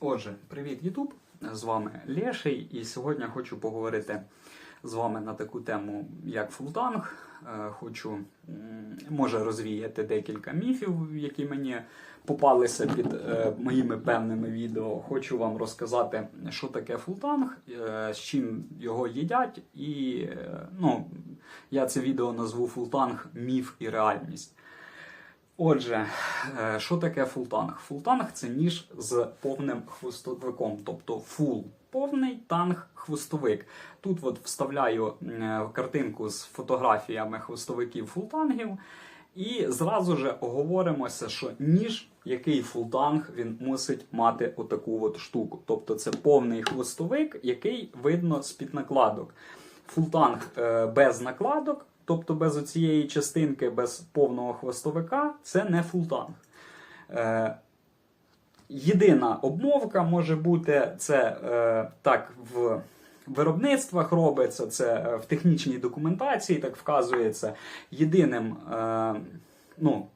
Отже, привіт, Ютуб! З вами Леший, і сьогодні хочу поговорити з вами на таку тему, як фултанг. Е, Хочу, може, розвіяти декілька міфів, які мені попалися під е, моїми певними відео. Хочу вам розказати, що таке фултанг, е, з чим його їдять, і ну, я це відео назву Фултанг міф і реальність. Отже, е, що таке фултанг? Фултанг це ніж з повним хвостовиком, тобто фул. Повний танг хвостовик. Тут от вставляю е, картинку з фотографіями хвостовиків фултангів. І зразу же оговоримося, що ніж, який фултанг, він мусить мати отаку от штуку. Тобто це повний хвостовик, який видно з-під накладок. Фултанг е, без накладок, тобто без оцієї частинки, без повного хвостовика, це не фултанг. Е, єдина обмовка може бути це е, так в виробництвах робиться, це е, в технічній документації так вказується. Єдиним е, ну,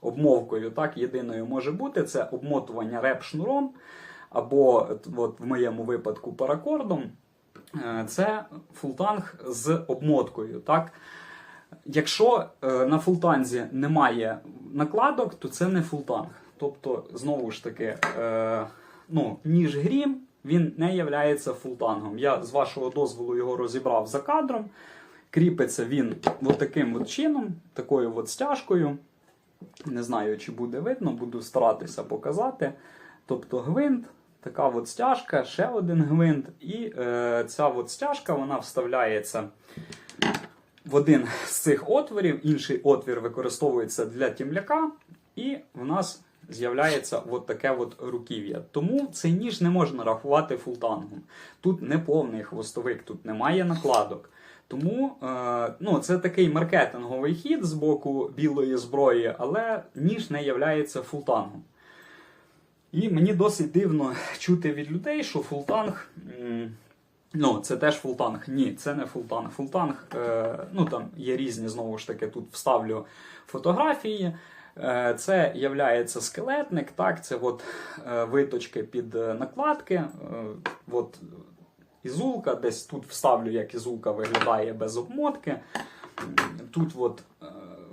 обмовкою, так, єдиною може бути це обмотування реп-шнуром, або от, в моєму випадку паракордом. Е, Це фултанг з обмоткою. Так? Якщо е, на фултанзі немає накладок, то це не фултанг. Тобто, знову ж таки, е, ну, ніж грім, він не є фултангом. Я з вашого дозволу його розібрав за кадром. Кріпиться він от таким от чином, такою от стяжкою. Не знаю, чи буде видно, буду старатися показати. Тобто гвинт, така от стяжка, ще один гвинт, і е, ця от стяжка вона вставляється в один з цих отворів, інший отвір використовується для тімляка, і в нас з'являється от таке от руків'я. Тому цей ніж не можна рахувати фултангом. Тут не повний хвостовик, тут немає накладок. Тому е, ну, це такий маркетинговий хід з боку білої зброї, але ніж не являється фултангом. І мені досить дивно чути від людей, що фултанг. Ну, це теж фултанг. Ні, це не фултанг. Фултанг, е, ну там є різні, знову ж таки, тут вставлю фотографії. Е, це являється скелетник, так, це от, е, виточки під е, накладки. Е, от, ізулка, десь тут вставлю, як ізулка виглядає без обмотки. Тут от, е,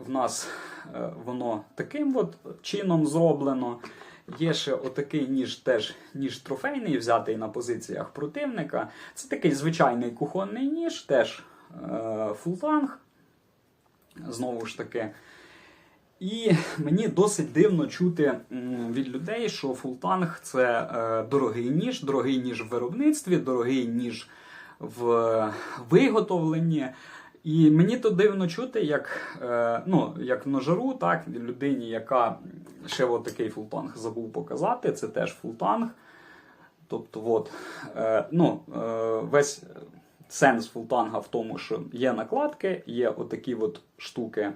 в нас е, воно таким от чином зроблено. Є ще отакий ніж, теж ніж трофейний, взятий на позиціях противника. Це такий звичайний кухонний ніж, теж е, фултанг. Знову ж таки. І мені досить дивно чути від людей, що фултанг це е, дорогий ніж, дорогий ніж в виробництві, дорогий ніж в виготовленні. І мені то дивно чути, як, е, ну, як ножару, так, людині, яка ще от такий фултанг забув показати, це теж фултанг. Тобто, от, е, ну, е, весь сенс фултанга в тому, що є накладки, є отакі от штуки,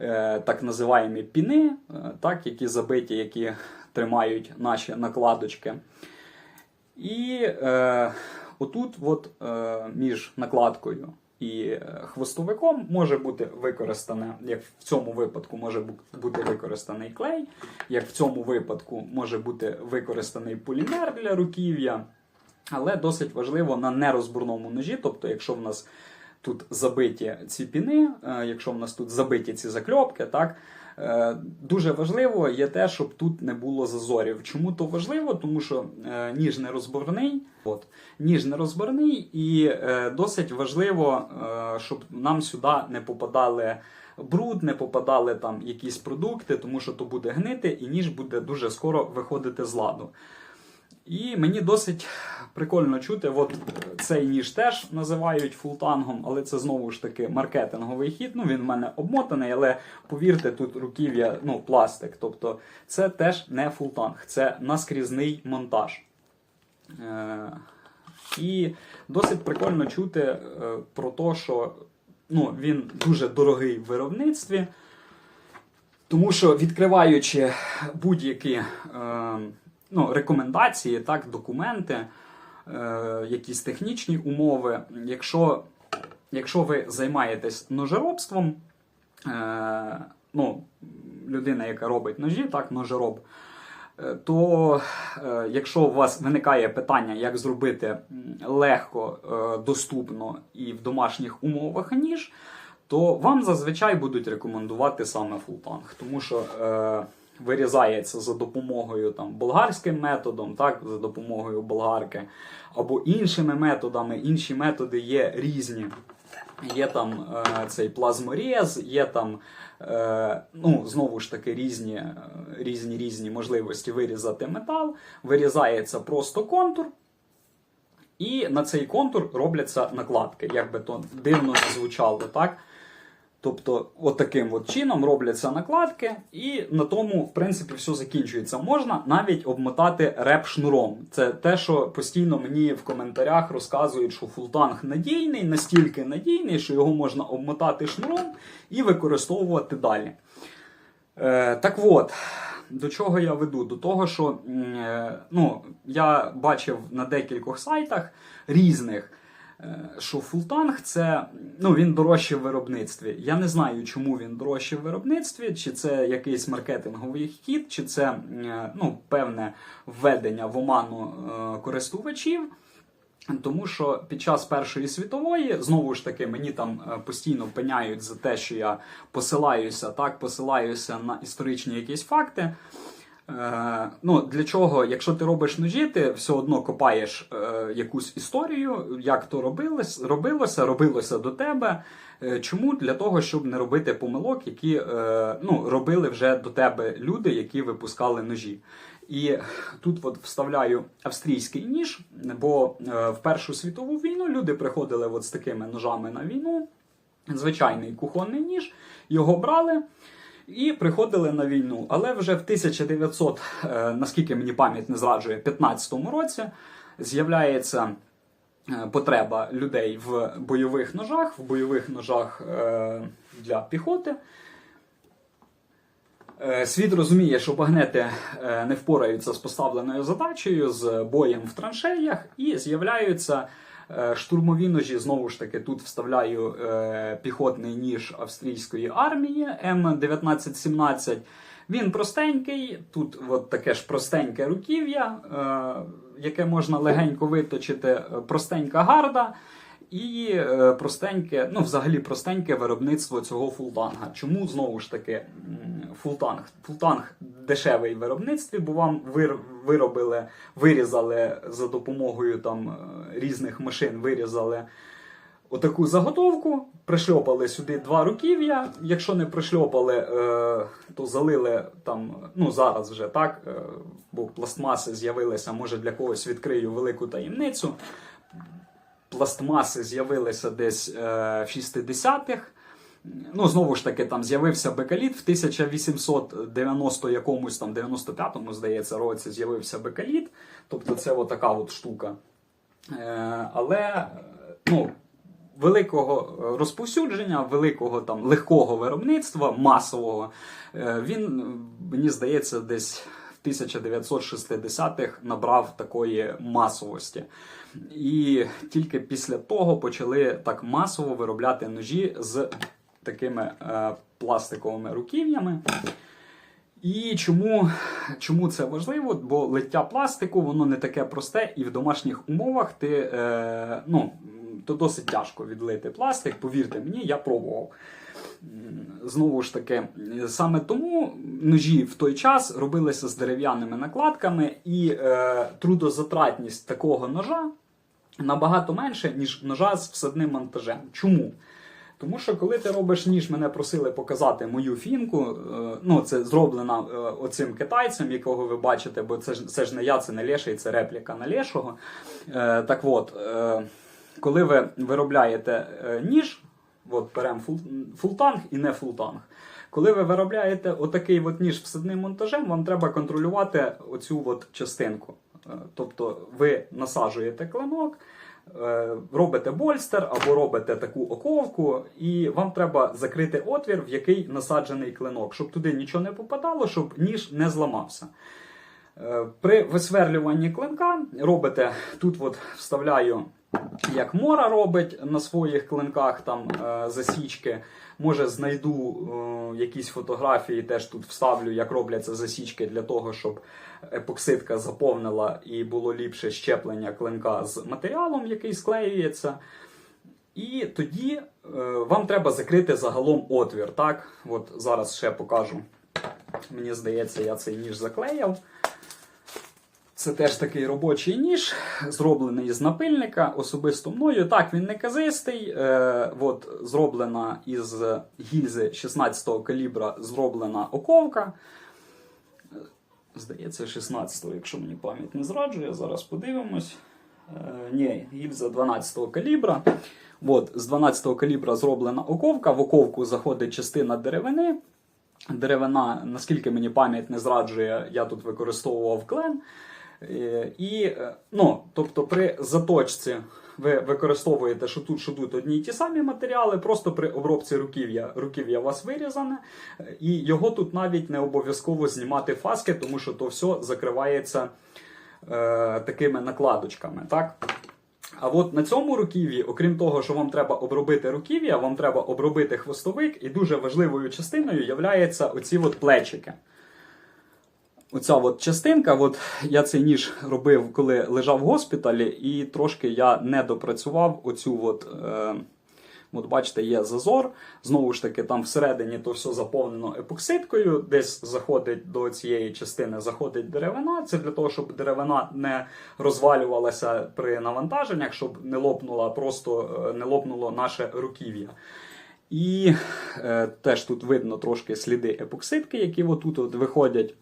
е, так називаємо піни, е, так, які забиті, які тримають наші накладочки. І е, отут, от, е, між накладкою і е, хвостовиком може бути використане, як в цьому випадку може бути використаний клей, як в цьому випадку може бути використаний полімер для руків'я. Але досить важливо на нерозбурному ножі, тобто, якщо в нас тут забиті ці піни, е, якщо в нас тут забиті ці закльопки, так. Е, Дуже важливо є те, щоб тут не було зазорів. Чому то важливо? Тому що е, ніж не розборний, от, ніж не розборний, і е, досить важливо, щоб нам сюди не попадали бруд, не попадали там якісь продукти, тому що то буде гнити, і ніж буде дуже скоро виходити з ладу. І мені досить прикольно чути, от цей ніж теж називають фултангом, але це знову ж таки маркетинговий хід. Ну він в мене обмотаний, але повірте, тут руків'я, ну, пластик. Тобто це теж не фултанг, це наскрізний монтаж. Е, і досить прикольно чути е, про те, що ну, він дуже дорогий в виробництві. Тому що відкриваючи будь-які е, ну, рекомендації, так, документи, е, якісь технічні умови, якщо, якщо ви займаєтесь ножеробством, е, ну, людина, яка робить ножі, так, ножероб, Е, То е, якщо у вас виникає питання, як зробити легко, е, доступно і в домашніх умовах ніж, то вам зазвичай будуть рекомендувати саме фултанг, тому що е, вирізається за допомогою там болгарським методом, так, за допомогою болгарки, або іншими методами. Інші методи є різні. Є там е, цей плазморез, є там е, ну, знову ж таки різні, е, різні різні можливості вирізати метал. Вирізається просто контур, і на цей контур робляться накладки, як би то дивно не звучало, так? Тобто, от от чином робляться накладки, і на тому, в принципі, все закінчується. Можна навіть обмотати реп-шнуром. Це те, що постійно мені в коментарях розказують, що фултанг надійний, настільки надійний, що його можна обмотати шнуром і використовувати далі. Е, так от, до чого я веду? До того, що е, ну, я бачив на декількох сайтах різних. Е, Що фултанг це ну він дорожче в виробництві. Я не знаю, чому він дорожче в виробництві, чи це якийсь маркетинговий хід, чи це е, ну, певне введення в оману е, користувачів. Тому що під час Першої світової, знову ж таки, мені там постійно пеняють за те, що я посилаюся, так, посилаюся на історичні якісь факти. Е, ну, для чого, якщо ти робиш ножі, ти все одно копаєш е, якусь історію, як то робилось, робилося, робилося до тебе. Е, чому? Для того, щоб не робити помилок, які е, ну, робили вже до тебе люди, які випускали ножі. І тут от вставляю австрійський ніж, бо е, в Першу світову війну люди приходили от з такими ножами на війну. Звичайний кухонний ніж, його брали і приходили на війну. Але вже в 1900, е, наскільки мені пам'ять не зраджує, 15 році з'являється е, потреба людей в бойових ножах, в бойових ножах е, для піхоти. Світ розуміє, що багнети не впораються з поставленою задачею, з боєм в траншеях, і з'являються штурмові ножі. Знову ж таки, тут вставляю е, піхотний ніж австрійської армії М1917. Він простенький, тут от таке ж простеньке руків'я, е, яке можна легенько виточити, е, простенька гарда. І е, простеньке, ну взагалі простеньке виробництво цього фултанга. Чому знову ж таки фултанг? Фултанг дешевий в виробництві, бо вам вир, виробили, вирізали за допомогою там е, різних машин, вирізали отаку заготовку, пришльопали сюди два руків'я. Якщо не пришльопали, е, то залили там, ну зараз вже так, бо пластмаси з'явилися, може для когось відкрию велику таємницю пластмаси з'явилися десь е, в 60-х. Ну, знову ж таки, там з'явився бекаліт в 1890 якомусь там 95-му, здається, році з'явився бекаліт. Тобто це отака от штука. Е, але ну, великого розповсюдження, великого там легкого виробництва, масового, е, він, мені здається, десь 1960-х набрав такої масовості. І тільки після того почали так масово виробляти ножі з такими е, пластиковими руків'ями. І чому, чому це важливо? Бо лиття пластику воно не таке просте, і в домашніх умовах ти е, ну, то досить тяжко відлити пластик. Повірте мені, я пробував. М, Знову ж таки, саме тому ножі в той час робилися з дерев'яними накладками, і е, трудозатратність такого ножа набагато менше, ніж ножа з всадним монтажем. Чому? Тому що коли ти робиш ніж, мене просили показати мою фінку. е, Ну, це зроблена е, оцим китайцем, якого ви бачите, бо це ж це ж не я, це не Леший, це репліка на Лешого. Е, Так от, е, коли ви виробляєте е, ніж, от беремо фул, фултанг і не фултанг. Коли ви виробляєте отакий от ніж всадним монтажем, вам треба контролювати оцю от частинку. Е, Тобто ви насаджуєте клинок, е, робите больстер або робите таку оковку, і вам треба закрити отвір, в який насаджений клинок, щоб туди нічого не попадало, щоб ніж не зламався. Е, При висверлюванні клинка робите тут, от вставляю як Мора робить на своїх клинках там е, засічки. Може, знайду е, якісь фотографії, теж тут вставлю, як робляться засічки для того, щоб епоксидка заповнила і було ліпше щеплення клинка з матеріалом, який склеюється. І тоді е, вам треба закрити загалом отвір. Так, от зараз ще покажу. Мені здається, я цей ніж заклеяв. Це теж такий робочий ніж, зроблений з напильника, особисто мною. Так, він не казистий. Е, от, зроблена із гільзи 16-го калібра зроблена оковка. Здається, 16-го, якщо мені пам'ять не зраджує, зараз подивимось. Е, ні, гільза 12-го калібра. От, з 12-го калібра зроблена оковка. В оковку заходить частина деревини. Деревина, наскільки мені пам'ять не зраджує, я тут використовував клен. Е, І, е, ну, тобто, при заточці ви використовуєте, що тут, що тут одні й ті самі матеріали, просто при обробці руків'я руків'я у вас вирізане, і його тут навіть не обов'язково знімати фаски, тому що то все закривається е, такими накладочками. Так? А от на цьому руків'ї, окрім того, що вам треба обробити руків'я, вам треба обробити хвостовик, і дуже важливою частиною являються оці от плечики. Оця от частинка, от я цей ніж робив, коли лежав в госпіталі, і трошки я не допрацював оцю от. Е, От бачите, є зазор. Знову ж таки, там всередині то все заповнено епоксидкою. Десь заходить до цієї частини, заходить деревина. Це для того, щоб деревина не розвалювалася при навантаженнях, щоб не лопнула, просто е, не лопнуло наше руків'я. І е, теж тут видно трошки сліди епоксидки, які отут от виходять.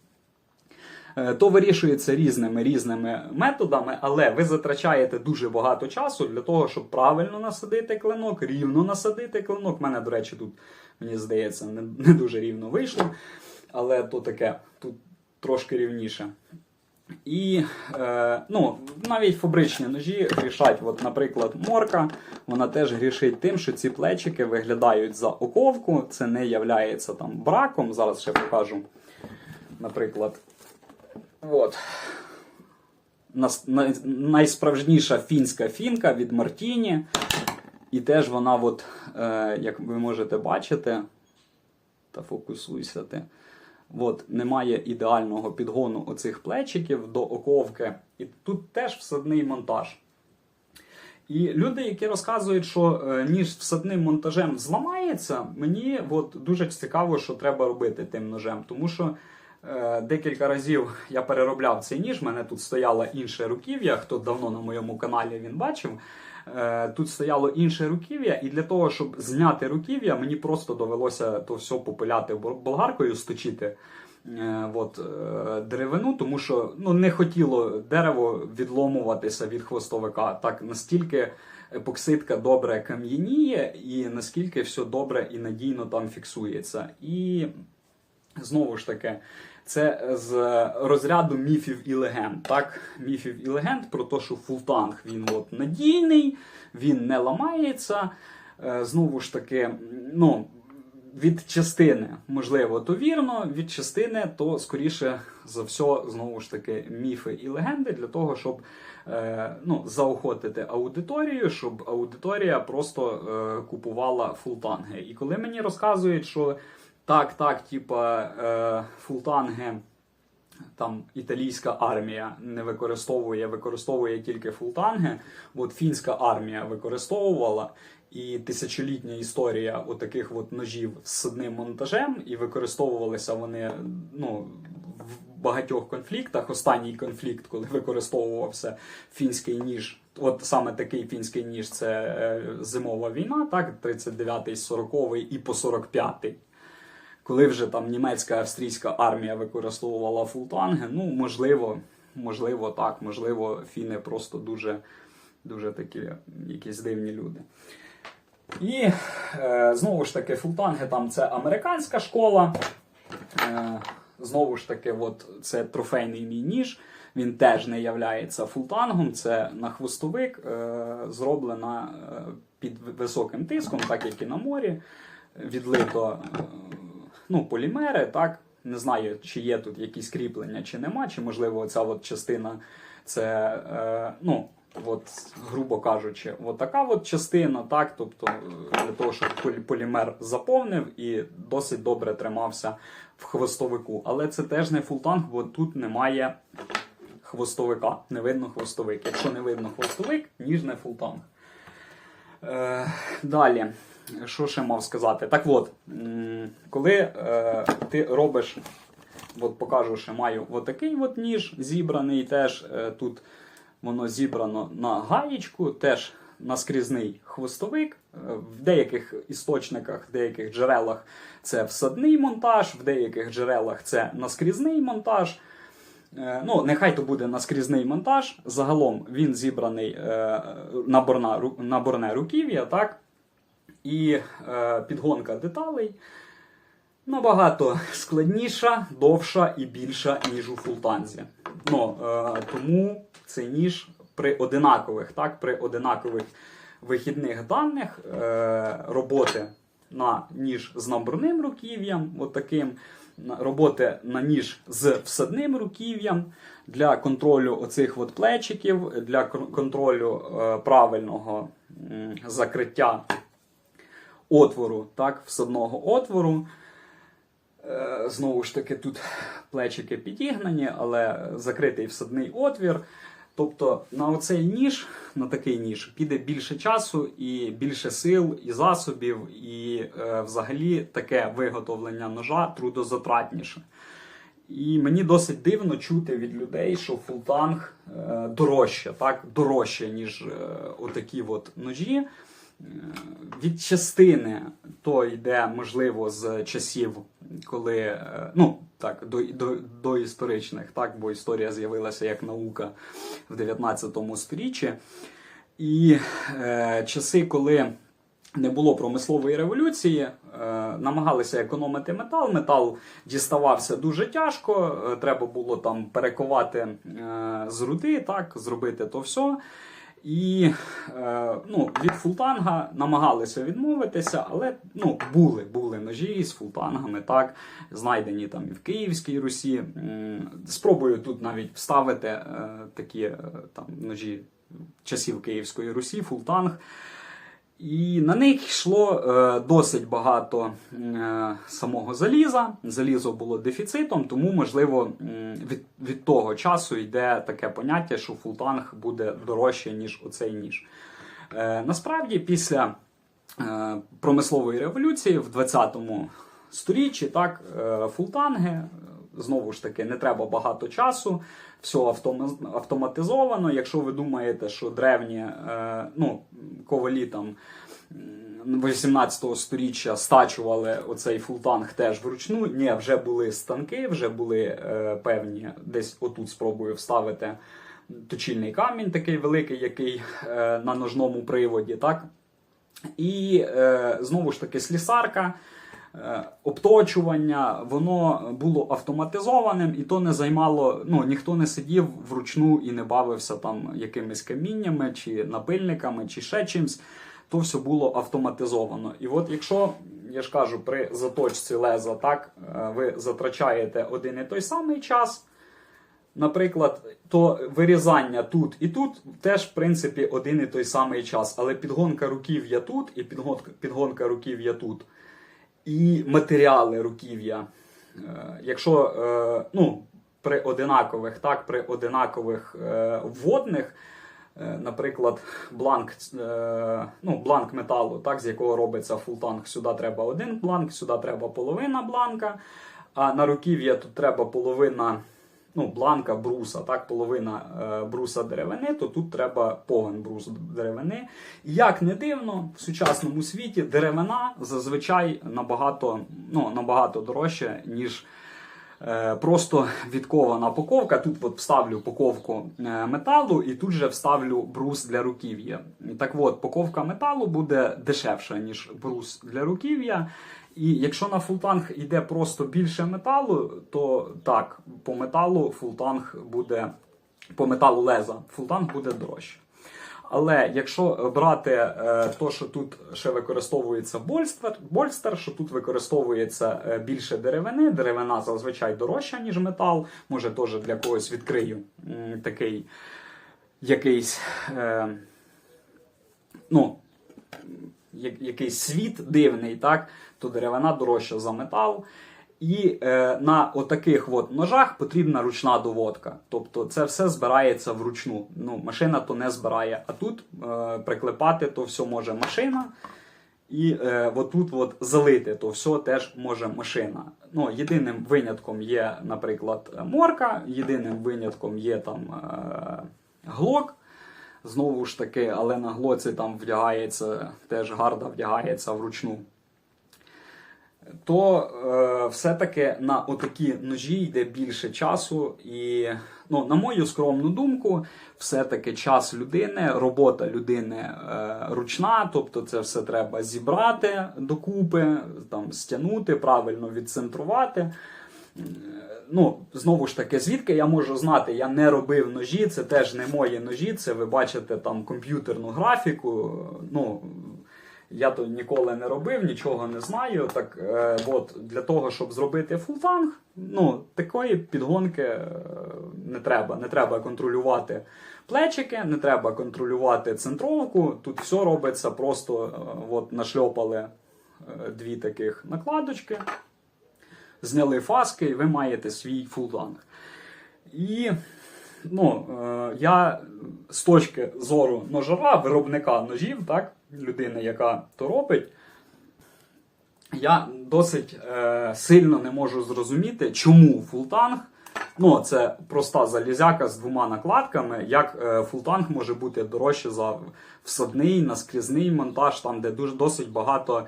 Е, То вирішується різними різними методами, але ви затрачаєте дуже багато часу для того, щоб правильно насадити клинок, рівно насадити клинок. У мене, до речі, тут, мені здається, не, не дуже рівно вийшло, але то таке, тут трошки рівніше. І е, ну, навіть фабричні ножі грішать, от, наприклад, морка, вона теж грішить тим, що ці плечики виглядають за оковку, це не являється там браком. Зараз ще покажу, наприклад. От. Найсправжніша фінська фінка від Мартіні. І теж вона, от, е, як ви можете бачити, та фокусуйся ти. От, немає ідеального підгону оцих плечиків до оковки. І тут теж всадний монтаж. І люди, які розказують, що е, ніж всадним монтажем зламається, мені от, дуже цікаво, що треба робити тим ножем. Тому що декілька разів я переробляв цей ніж, мене тут стояло інше руків'я. Хто давно на моєму каналі він бачив. Е, Тут стояло інше руків'я, і для того, щоб зняти руків'я, мені просто довелося то все попиляти болгаркою, сточити е, от, е, деревину, тому що ну, не хотіло дерево відломуватися від хвостовика. Так настільки епоксидка добре кам'яніє, і наскільки все добре і надійно там фіксується. І знову ж таки. Це з розряду міфів і легенд. Так, міфів і легенд про те, що фултанг він от надійний, він не ламається. Е, Знову ж таки, ну, від частини, можливо, то вірно, від частини, то скоріше за все, знову ж таки, міфи і легенди для того, щоб е, ну, заохотити аудиторію, щоб аудиторія просто е, купувала фултанги. І коли мені розказують, що так, так, типа е, фултанги. Там італійська армія не використовує, використовує тільки фултанги. От фінська армія використовувала, і тисячолітня історія отаких от ножів з одним монтажем, і використовувалися вони ну, в багатьох конфліктах. Останній конфлікт, коли використовувався фінський ніж. От саме такий фінський ніж це е, зимова війна, так, 39-й, 40-й і по 45-й коли вже там німецька австрійська армія використовувала фултанги, ну можливо, можливо, так, можливо, фіни просто дуже, дуже такі якісь дивні люди. І е, знову ж таки, фултанги там це американська школа. Е, знову ж таки, от це трофейний мій ніж. Він теж не являється фултангом. Це на хвостовик е, зроблена під високим тиском, так як і на морі. Відлито ну, полімери, так. Не знаю, чи є тут якісь кріплення, чи нема, чи можливо ця от частина це е, ну, от, грубо кажучи, от така от частина, так, тобто е, для того, щоб полімер заповнив і досить добре тримався в хвостовику. Але це теж не фултанг, бо тут немає хвостовика, не видно хвостовик. Якщо не видно хвостовик, ніж не фултанг. Е, далі, що ще мав сказати? Так от, коли е, ти робиш, от покажу, що маю отакий от ніж зібраний, теж е, тут воно зібрано на гаєчку, теж наскрізний хвостовик. Е, В деяких істочниках, в деяких джерелах це всадний монтаж, в деяких джерелах це наскрізний монтаж. Е, Ну, нехай то буде наскрізний монтаж. Загалом він зібраний е, ру- наборне руків'я, так? І е, підгонка деталей набагато складніша, довша і більша, ніж у фултанзі. Ну, е, тому цей ніж при одинакових, так, при одинакових вихідних даних е, роботи на ніж з наборним руків'ям, от таким, роботи на ніж з всадним руків'ям для контролю оцих от плечиків, для контролю е, правильного м, закриття отвору, так, всадного отвору. Е, Знову ж таки, тут плечики підігнані, але закритий всадний отвір. Тобто на оцей ніж, на такий ніж, піде більше часу і більше сил і засобів, і е, взагалі таке виготовлення ножа трудозатратніше. І мені досить дивно чути від людей, що фултанг е, дорожче, так, дорожче, ніж е, отакі от ножі. Е, Від частини то йде, можливо, з часів, коли е, ну так, до, до, до історичних, так, бо історія з'явилася як наука в 19 сторіччі. І е, часи, коли не було промислової революції, е, намагалися економити метал. Метал діставався дуже тяжко. е, Треба було там перекувати е, з руди, так, зробити то все. І е, ну, від фултанга намагалися відмовитися, але ну, були, були ножі з фултангами, так, знайдені там і в Київській Русі. Спробую тут навіть вставити е, такі е, там, ножі часів Київської Русі, фултанг. І на них йшло е, досить багато е, самого заліза. Залізо було дефіцитом, тому, можливо, від, від того часу йде таке поняття, що фултанг буде дорожче, ніж оцей ніж. Е, насправді, після е, промислової революції в 20 сторіччі, так, е, фултанги, знову ж таки, не треба багато часу, все автоматизовано. Якщо ви думаєте, що древні е, ну, ковалі там. 18 сторіччя стачували оцей фултанг теж вручну. Ні, вже були станки, вже були е, певні, десь отут спробую вставити точильний камінь, такий великий, який е, на ножному приводі, так? І знову ж таки слісарка, обточування, воно було автоматизованим, і то не займало, ну ніхто не сидів вручну і не бавився там якимись каміннями, чи напильниками, чи ще чимсь. То все було автоматизовано. І от якщо, я ж кажу, при заточці леза так, е, ви затрачаєте один і той самий час, наприклад, то вирізання тут і тут теж, в принципі, один і той самий час. Але підгонка руків'я тут і підгонка, підгонка руків'я тут. І матеріали руків'я. Е, Якщо е, ну, при одинакових, так, при одинакових е, вводних, наприклад, бланк, ну, бланк металу, так, з якого робиться фултанг, сюди треба один бланк, сюди треба половина бланка, а на руків'я тут треба половина ну, бланка бруса, так, половина е, бруса деревини, то тут треба повен брус деревини. Як не дивно, в сучасному світі деревина зазвичай набагато, ну, набагато дорожча, ніж е, просто відкована поковка. Тут от вставлю поковку е, металу і тут же вставлю брус для руків'я. Так от, поковка металу буде дешевша, ніж брус для руків'я. І якщо на фултанг йде просто більше металу, то так, по металу фултанг буде по металу леза, фултанг буде дорожче. Але якщо брати е, то, що тут ще використовується больстер, больстер, що тут використовується е, більше деревини, деревина зазвичай дорожча, ніж метал. Може, теж для когось відкрию м, такий якийсь, е, ну, якийсь світ дивний, так, то деревина дорожча за метал. І е, на отаких от ножах потрібна ручна доводка. Тобто це все збирається вручну. Ну, машина то не збирає. А тут е, приклепати то все може машина. І е, отут от залити то все теж може машина. Ну, єдиним винятком є, наприклад, морка, єдиним винятком є там е, глок. Знову ж таки, але на глоці там вдягається, теж гарда вдягається вручну. То е, все-таки на отакі ножі йде більше часу, і, ну, на мою скромну думку, все-таки час людини, робота людини е, ручна, тобто це все треба зібрати докупи, там, стягнути, правильно відцентрувати. Е, Ну, знову ж таки, звідки я можу знати, я не робив ножі, це теж не мої ножі, це ви бачите там комп'ютерну графіку. Ну, я то ніколи не робив, нічого не знаю. Так е, от для того, щоб зробити фулфанг, ну такої підгонки е, не треба. Не треба контролювати плечики, не треба контролювати центровку. Тут все робиться просто е, от нашльопали е, дві таких накладочки, зняли фаски, і ви маєте свій фулфанг. І ну, е, я з точки зору ножара, виробника ножів, так, людини, яка то робить, я досить е, сильно не можу зрозуміти, чому фултанг. Ну, це проста залізяка з двома накладками. Як е, фултанг може бути дорожче за всадний, наскрізний монтаж, там, де дуже досить багато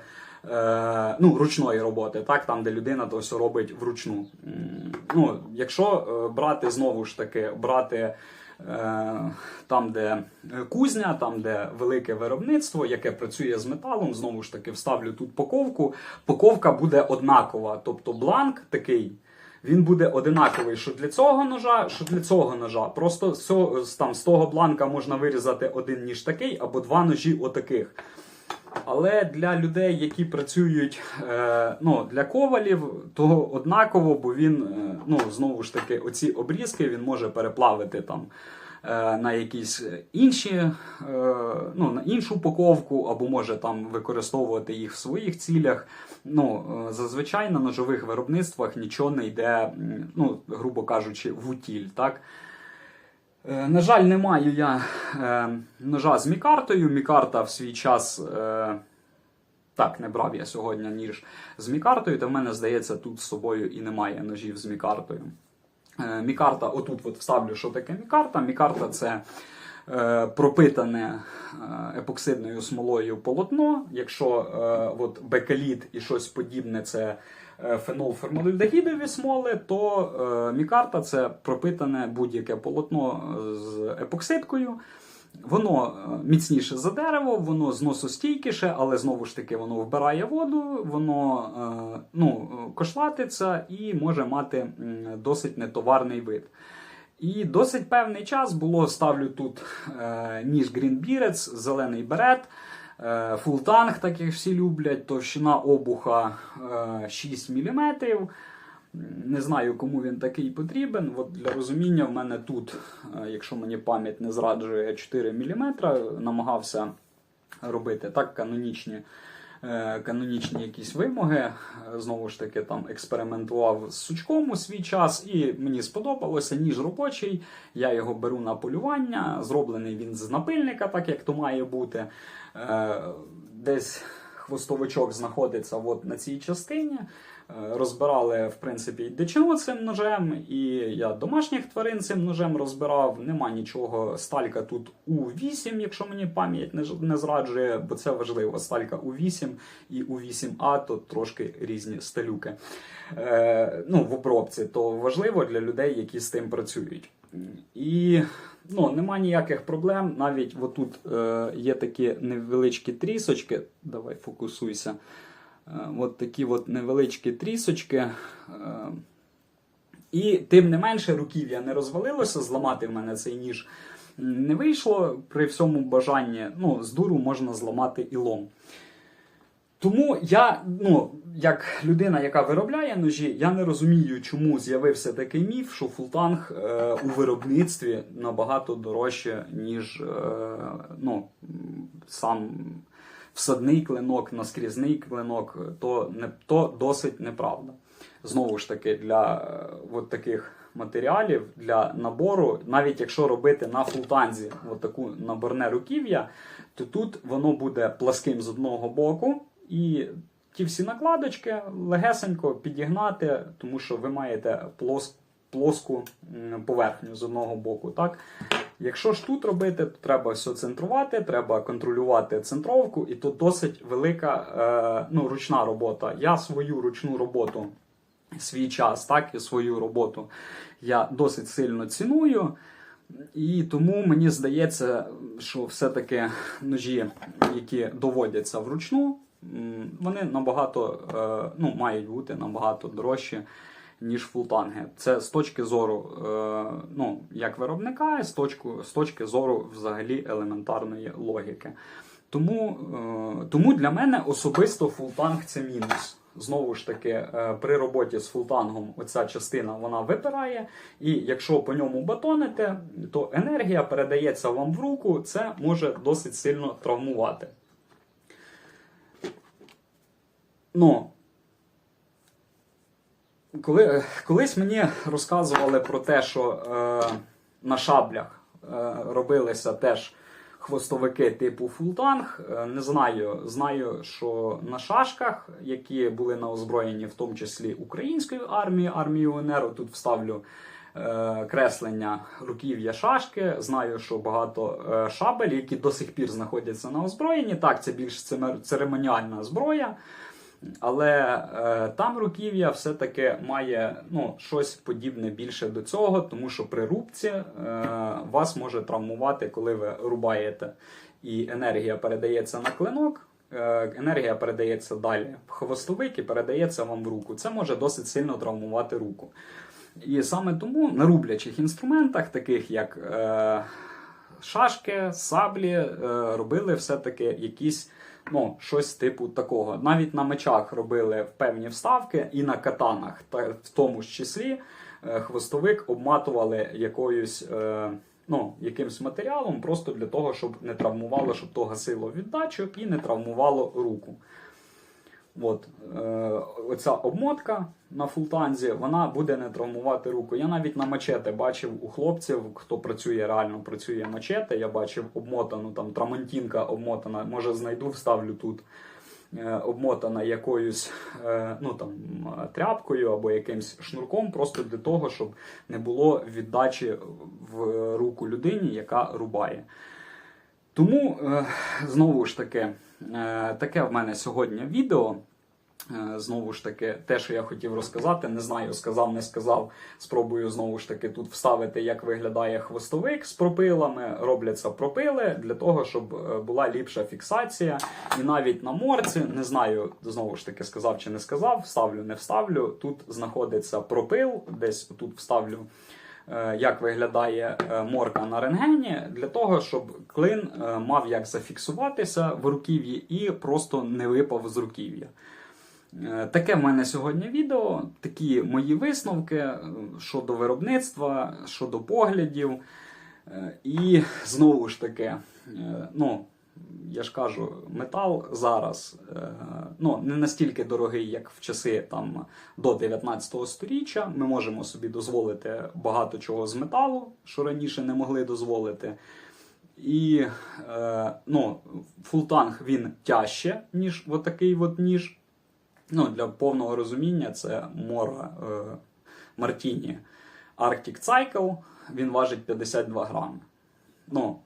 е, ну, ручної роботи, так, там, де людина то все робить вручну. Ну, якщо е, брати знову ж таки, брати там, де кузня, там, де велике виробництво, яке працює з металом, знову ж таки, вставлю тут паковку. Паковка буде однакова. Тобто бланк такий. Він буде одинаковий, що для цього ножа, що для цього ножа. Просто з там, з того бланка можна вирізати один ніж такий або два ножі отаких. Але для людей, які працюють е, ну, для ковалів, то однаково, бо він е, ну, знову ж таки оці обрізки він може переплавити там е, на якісь інші, ну, на іншу упаковку, або може там використовувати їх в своїх цілях. Ну, зазвичай на ножових виробництвах нічого не йде, ну, грубо кажучи, в утіль. Так? Е, На жаль, не маю я е, ножа з мікартою. Мікарта в свій час. Е, так, не брав я сьогодні ніж з мікартою, та в мене, здається, тут з собою і немає ножів з мікартою. Мікарта, отут от вставлю, що таке мікарта. Мікарта це е, пропитане епоксидною смолою полотно. Якщо е, от бекаліт і щось подібне це фенолформальдегідові смоли, то е, мікарта це пропитане будь-яке полотно з епоксидкою. Воно е, міцніше за дерево, воно зносостійкіше, але знову ж таки воно вбирає воду, воно е, ну, е, кошлатиться і може мати досить нетоварний вид. І досить певний час було ставлю тут е, ніж Bearets, зелений берет, е, фултанг, так як всі люблять, товщина обуха е, 6 мм. Не знаю, кому він такий потрібен. От для розуміння, в мене тут, е, якщо мені пам'ять не зраджує 4 мм, намагався робити так канонічні, е, канонічні якісь вимоги. Е, Знову ж таки, там експериментував з сучком у свій час, і мені сподобалося ніж робочий. Я його беру на полювання. Зроблений він з напильника, так як то має бути. Е, Десь хвостовичок знаходиться от на цій частині. Е, Розбирали, в принципі, і дичину цим ножем, і я домашніх тварин цим ножем розбирав. Нема нічого. Сталька тут У8, якщо мені пам'ять не, зраджує, бо це важливо. Сталька У8 і У8А то трошки різні сталюки. Е, ну, в обробці, то важливо для людей, які з тим працюють. І ну, нема ніяких проблем. Навіть отут е, є такі невеличкі трісочки. Давай фокусуйся. Е, От такі от невеличкі трісочки. Е, І тим не менше руків'я не розвалилося, зламати в мене цей ніж не вийшло. При всьому бажанні, ну, з дуру можна зламати і лом. Тому я, ну, як людина, яка виробляє ножі, я не розумію, чому з'явився такий міф, що фултанг е, у виробництві набагато дорожче, ніж е, ну, сам всадний клинок, наскрізний клинок, то, не, то досить неправда. Знову ж таки, для е, от таких матеріалів, для набору, навіть якщо робити на фултанзі от таку наборне руків'я, то тут воно буде пласким з одного боку, і ті всі накладочки легесенько підігнати, тому що ви маєте плос, плоску поверхню з одного боку. Так? Якщо ж тут робити, то треба все центрувати, треба контролювати центровку, і тут досить велика е, ну, ручна робота. Я свою ручну роботу, свій час, так і свою роботу я досить сильно ціную. І тому мені здається, що все-таки ножі, які доводяться вручну, вони набагато е, ну, мають бути набагато дорожчі, ніж фултанги. Це з точки зору е, ну, як виробника, і з, точку, з точки зору взагалі елементарної логіки. Тому, е, тому для мене особисто фултанг це мінус. Знову ж таки, при роботі з фултангом оця частина вона випирає, і якщо по ньому батоните, то енергія передається вам в руку, це може досить сильно травмувати. Ну, коли, колись мені розказували про те, що е, на шаблях е, робилися теж хвостовики типу фултанг. Е, Не знаю, знаю, що на шашках, які були на озброєнні, в тому числі української армії, армії УНР, тут вставлю е, креслення руків'я шашки. Знаю, що багато е, шабель, які до сих пір знаходяться на озброєнні. Так, це більш церемоніальна зброя. Але е, там руків'я все-таки має ну, щось подібне більше до цього, тому що при рубці е, вас може травмувати, коли ви рубаєте, і енергія передається на клинок. е, Енергія передається далі в хвостовик і передається вам в руку. Це може досить сильно травмувати руку. І саме тому на рублячих інструментах, таких як е, шашки, саблі, е, робили все-таки якісь ну, щось типу такого. Навіть на мечах робили певні вставки, і на катанах, та в тому ж числі е, хвостовик обматували якоюсь. е, Ну, якимсь матеріалом, просто для того, щоб не травмувало, щоб то гасило віддачу і не травмувало руку. От, е, оця обмотка на фултанзі, вона буде не травмувати руку. Я навіть на мачете бачив у хлопців, хто працює реально працює мачете. Я бачив обмотану там трамантінка обмотана, може знайду, вставлю тут. е, Обмотана якоюсь е, ну, там, тряпкою або якимсь шнурком, просто для того, щоб не було віддачі в руку людині, яка рубає. Тому, е, знову ж таки, е, таке в мене сьогодні відео. Е, Знову ж таки, те, що я хотів розказати, не знаю, сказав, не сказав. Спробую знову ж таки тут вставити, як виглядає хвостовик з пропилами. Робляться пропили для того, щоб е, була ліпша фіксація. І навіть на морці, не знаю, знову ж таки сказав чи не сказав, вставлю, не вставлю. Тут знаходиться пропил, десь тут вставлю. е, Як виглядає морка на рентгені, для того, щоб клин мав як зафіксуватися в руків'ї і просто не випав з руків'я. Е, Таке в мене сьогодні відео, такі мої висновки е, щодо виробництва, щодо поглядів. Е, І знову ж таки, ну, я ж кажу, метал зараз ну, не настільки дорогий, як в часи там, до 19 століття. Ми можемо собі дозволити багато чого з металу, що раніше не могли дозволити. І ну, фултанг він тяжче, ніж отакий от ніж. Ну, для повного розуміння, це Мора е, Мартіні Arctic Cycle, він важить 52 грами. Ну,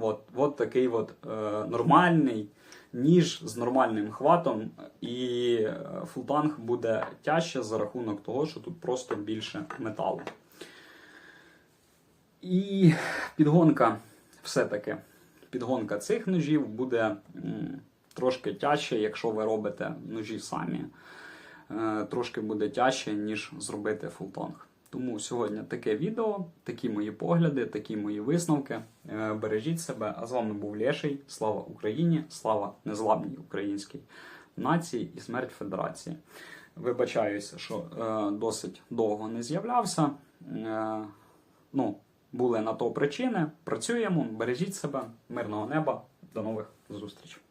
от, от такий от, е, нормальний ніж з нормальним хватом, і е, фултанг буде тяжче за рахунок того, що тут просто більше металу. І підгонка, все-таки, підгонка цих ножів буде. м, трошки тяжче, якщо ви робите ножі самі. Е, Трошки буде тяжче, ніж зробити фултонг. Тому сьогодні таке відео, такі мої погляди, такі мої висновки. Е, Бережіть себе. А з вами був Леший. Слава Україні! Слава незламній українській нації і смерть федерації. Вибачаюся, що е, досить довго не з'являвся. Е, ну, були на то причини. Працюємо, бережіть себе, мирного неба, до нових зустрічей.